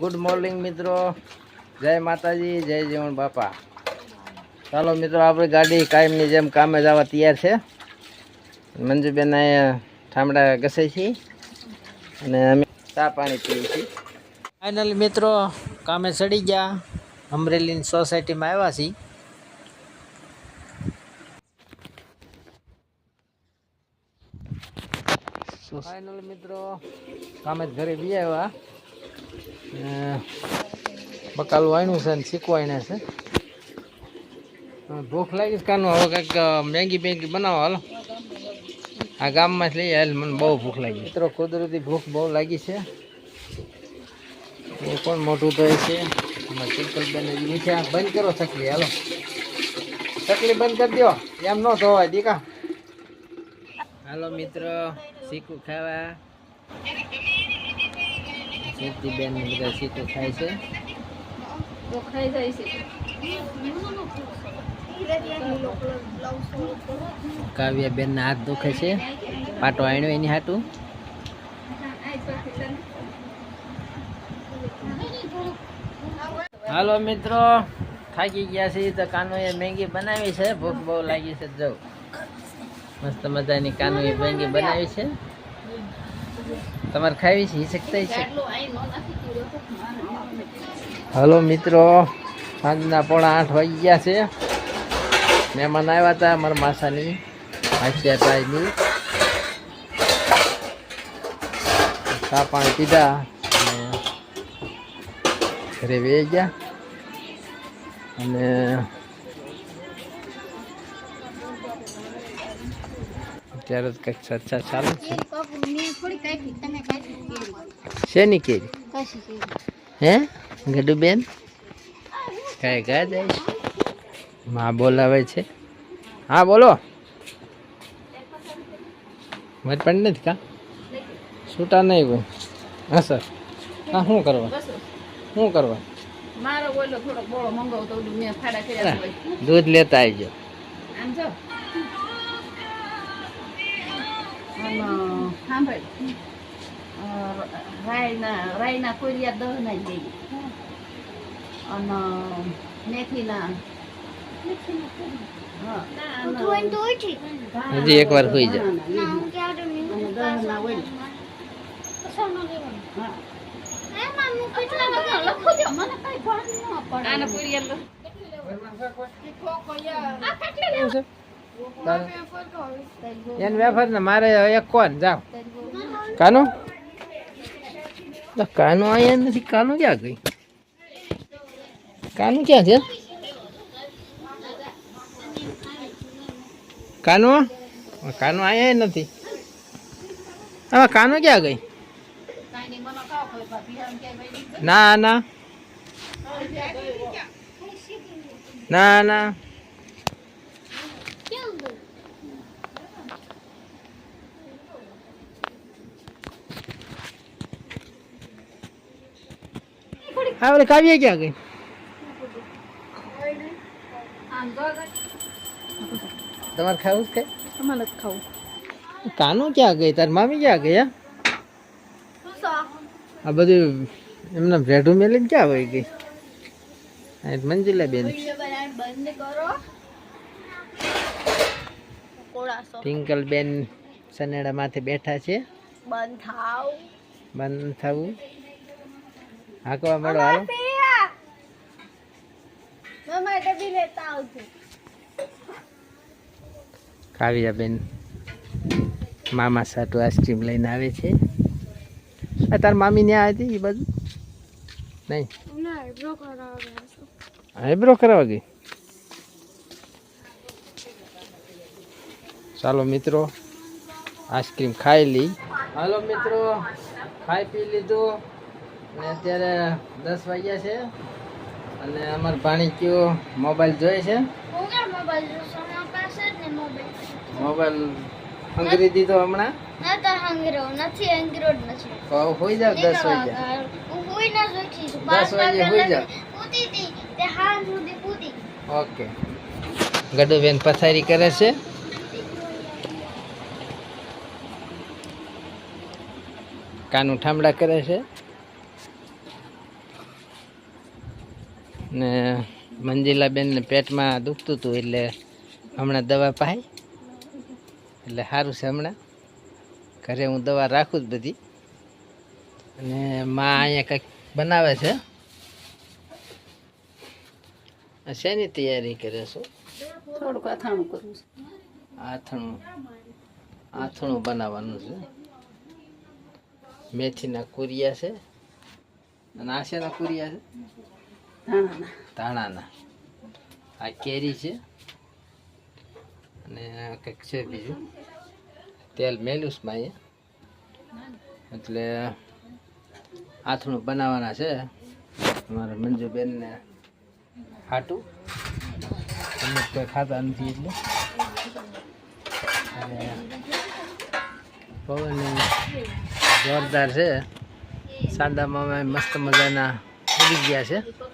Good morning મિત્રો. જય માતાજી, જય જીવન બાપા. ચાલો મિત્રો, આપણી ગાડી કાયમની જેમ કામે જવા તૈયાર છે. મંજુબેન ઠામડા ઘસે છે. અને અમે ચા પાણી પીએ છીએ. ફાઇનલી મિત્રો, કામે ચડી ગયા. અમરેલીની સોસાયટીમાં આવ્યા છીએ. ફાઇનલી મિત્રો, કામે ઘરે બી આવ્યા. બકાલું વાયણું છે ને શીખવાઈને છે. ભૂખ લાગી છે કાનું. હવે કંઈક મેગી બેગી બનાવો, હાલો. આ ગામમાં લઈ હાલ મને બહુ ભૂખ લાગી. મિત્રો, કુદરતી ભૂખ બહુ લાગી છે. એ પણ મોટું તો છે. એમાં ચિકલ બેન બંધ કરો ચકલી, હાલો. ચકલી બંધ કરી દો એમ ન ધોવાય, દીકા. હાલો, મિત્રો, શીખું ખાવા. શીખતી બેન બધા શીખું ખાય છે. કાવ્યા બેન હાથ દુખે છે. પાટો આણ્યો એની હાટું. હાલો મિત્રો થાકી ગયા છીએ તો કાનોએ મેંગી બનાવી છે. ભૂખ બહુ લાગી છે. જો મસ્ત મજાની કાનોએ મેંગી બનાવી છે. તમારે ખાવી છે શકતા છે. હાલો મિત્રો સાંજના પોણા આઠ વાગી ગયા છે. મહેમાન આવ્યા હતા અમારા માસાની આશિયાતાઈની ચા પાણી પીધા ઘરે વે ગયા. અને અત્યારે તો કંઈક ચર્ચા ચાલે છે. શેની કેરી? હે? ગડુબેન? કઈ ગયા જાય મા બોલાવે છે. હા બોલો. મત પણ નથી કા? છૂટા નહીં કોઈ હા સર. હા શું કરવા? શું કરવા? મારો બોલો થોડોક બોળો મંગાવો તો ઓલું મેં ફાડા કર્યા હોય. દૂધ લેતા આવજો આમ જો. આમ સાંભળ રાયના રાયના કોરિયા દહ ના લઈ અને મેથીના હજી જા દો, મને કાંઈ ભાન આને કોરિયા એને વેફર ને મારે એક કોણ કાનું? કાનો અહીંયા નથી, કાનો ક્યાં ગઈ? કાનો ક્યાં છે? કાનો? કાનો અહીંયા નથી. હવે કાનું ક્યાં ગઈ. ના ના. ના ના. હા ઓલે કાવ્ય ક્યાં ગઈ. તમારે ખાવું છે? તમારે ખાવું. કાનું ક્યાં ગઈ? તાર મામી ક્યાં ગયા આ બધું એમને ભેઢું મેલીને ક્યાં વહી ગઈ? મંજુલા બેન ટિંકલ બેન સનેડા માથે બેઠા છે. બંધ થાવ. બંધ થવું. હાકવા મળો હાલો. કાવ્યા બેન. મામા સાટુ આઈસ્ક્રીમ લઈને આવે છે. આ તાર મામી ત્યાં હતી એ બાજુ? નહીં? આઈબ્રો કરાવવા ગઈ. ચાલો મિત્રો આઈસ્ક્રીમ ખાઈ લઈ હાલો મિત્રો ખાઈ પી લીધું. અને અત્યારે દસ વાગ્યા છે અને અમાર ભાણી કયો મોબાઈલ જોઈએ છે? મોબાઈલ અંગ્રેજી દીધો હમણાં? તો હોઈ જાવ દસ વાગ્યા. દસ વાગે હોઈ જાવ. ઓકે. ગડુબેન પથારી કરે છે? કાનું ઠામડા કરે છે? ને મંજિલાબેનને પેટમાં દુખતું હતું એટલે હમણાં દવા પાઈ. એટલે સારું છે હમણાં. ઘરે હું દવા રાખું જ બધી. અને માં અહીંયા કંઈક બનાવે છે. શેની તૈયારી કરે છો? થોડુંક અથાણું કરવું છે. આથણું. આથણું બનાવવાનું છે. મેથીના કુરિયા છે. અને આશેના કુરિયા છે? ધાણાના. આ કેરી છે. અને કંઈક છે બીજું. તેલ મેલુસમાં અહીંયા. એટલે આથણું બનાવવાના છે. અમારા મંજુબેનને હાટું. અમુક કોઈ ખાતા નથી એટલે. પવન જોરદાર છે. સાંડામાં મસ્ત મજાના ઉડી ગયા છે.